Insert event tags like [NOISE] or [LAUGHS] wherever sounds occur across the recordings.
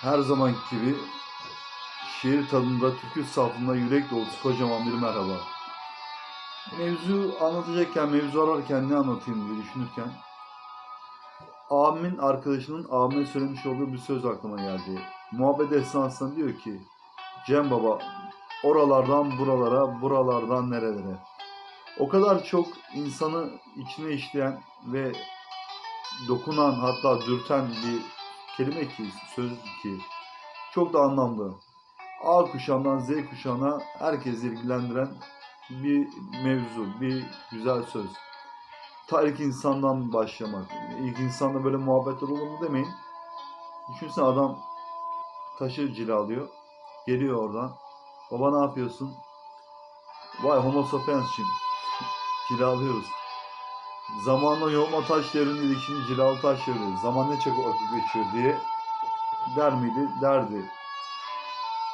Her zaman gibi şiir tadında, türkü safında yürek dolusu kocaman bir merhaba. Mevzu anlatacakken, mevzu ararken ne anlatayım diye düşünürken abimin arkadaşının abime söylemiş olduğu bir söz aklıma geldi. Muhabbet esnasında diyor ki Cem Baba oralardan buralara, buralardan nerelere. O kadar çok insanı içine işleyen ve dokunan hatta dürten bir kelime ki, söz ki çok da anlamlı. A kuşağından Z kuşağına herkesi ilgilendiren bir mevzu, bir güzel söz. Ta insandan başlamak. İlk insanda böyle muhabbetler olur mu demeyin. Düşünsene adam taşı cilalıyor. Geliyor oradan. Baba ne yapıyorsun? Vay homo sapiens'cim. [LAUGHS] Cilalıyoruz. Zamanla yoğurma taş devrindeydik şimdi cilalı taş devri. Zaman ne çabuk akıp geçiyor diye der miydi? Derdi.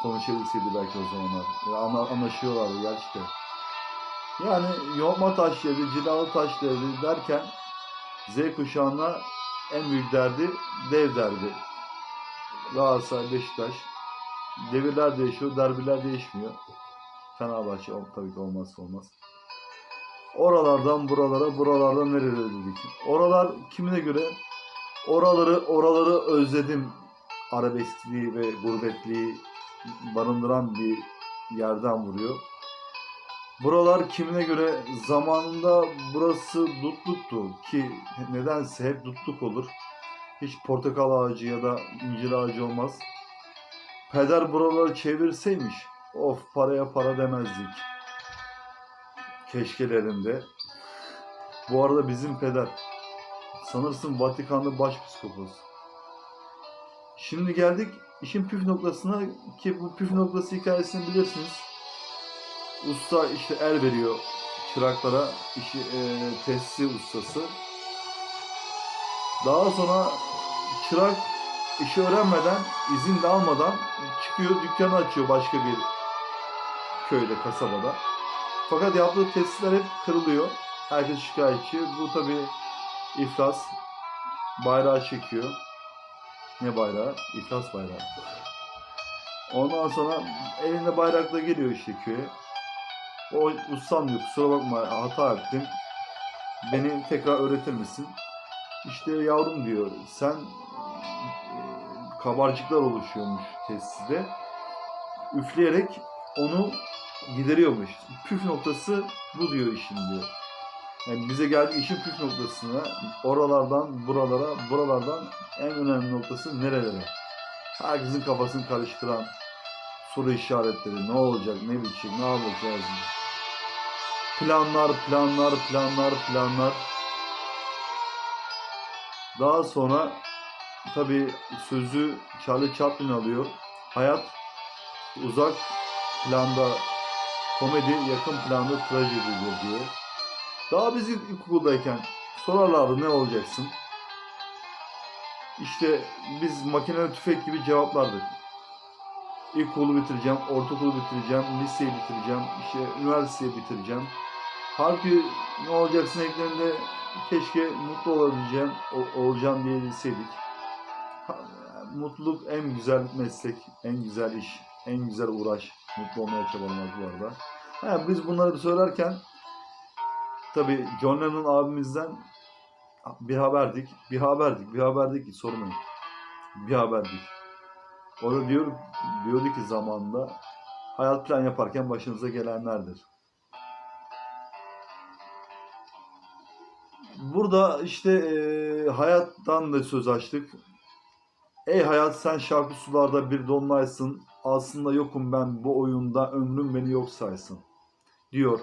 Konuşabilseydi belki o zamanlar. Ya anla, anlaşıyorlardı gerçekten. Yani yoğurma taş devri, cilalı taş devri derken Z kuşağına en büyük derdi dev derdi. Galatasaray, Beşiktaş. Devirler değişiyor, derbiler değişmiyor. Fenerbahçe tabii ki olmazsa olmaz. Oralardan buralara, buralardan nerelere dedik. Oralar kimine göre? Oraları, oraları özledim. Arabeskliği ve gurbetliği barındıran bir yerden vuruyor. Buralar kimine göre zamanında burası dutluktu ki nedense hep dutluk olur. Hiç portakal ağacı ya da incir ağacı olmaz. Peder buraları çevirseymiş, of paraya para demezdik. Keşkelerinde. Bu arada bizim peder. Sanırsın Vatikan'da başpiskopos. Şimdi geldik işin püf noktasına ki bu püf noktası hikayesini bilirsiniz. Usta işte el veriyor çıraklara, işi e, tesisi ustası. Daha sonra çırak işi öğrenmeden, izin de almadan çıkıyor dükkanı açıyor başka bir köyde, kasabada. Fakat yaptığı tesisler hep kırılıyor. Herkes şikayetçi. Bu tabi iflas. Bayrağı çekiyor. Ne bayrağı? İflas bayrağı. Ondan sonra elinde bayrakla geliyor işte köye. O ustam diyor kusura bakma hata ettim. Beni tekrar öğretir misin? İşte yavrum diyor sen e, kabarcıklar oluşuyormuş tesiste. Üfleyerek onu gideriyormuş. Püf noktası bu diyor işin diyor. Yani bize geldi işin püf noktasına oralardan buralara, buralardan en önemli noktası nerelere? Herkesin kafasını karıştıran soru işaretleri ne olacak, ne bitecek, ne yapacağız? Planlar, planlar, planlar, planlar. Daha sonra tabii sözü Charlie Chaplin alıyor. Hayat uzak planda komedi, yakın planda trajedidir diyor. Daha biz ilk- ilkokuldayken sorarlardı ne olacaksın? İşte biz makineli tüfek gibi cevaplardık. İlkokulu bitireceğim, ortaokulu bitireceğim, liseyi bitireceğim, işte üniversiteyi bitireceğim. Halbuki ne olacaksın eklerinde keşke mutlu olabileceğim, olacağım diye bilseydik. Mutluluk en güzel meslek, en güzel iş, en güzel uğraş. Mutlu olmaya çabalamak bu arada. Ha, biz bunları söylerken tabii John Lennon abimizden bir haberdik, bir haberdik, bir haberdik ki sormayın. Bir haberdik. O da diyor, diyordu ki zamanında hayat plan yaparken başınıza gelenlerdir. Burada işte eee, hayattan da söz açtık. Ey hayat sen şarkı sularda bir donlaysın. Aslında yokum ben bu oyunda ömrüm beni yok saysın. Diyor.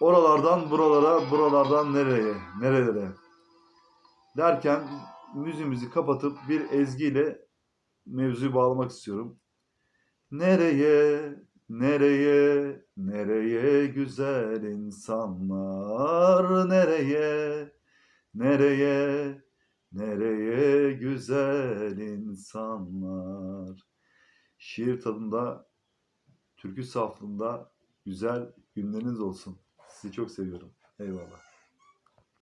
Oralardan buralara, buralardan nereye, nerelere. Derken müziğimizi kapatıp bir ezgiyle mevzuyu bağlamak istiyorum. Nereye, nereye, nereye güzel insanlar, nereye, nereye, nereye güzel insanlar. Şiir tadında, türkü saflığında güzel günleriniz olsun. Sizi çok seviyorum. Eyvallah.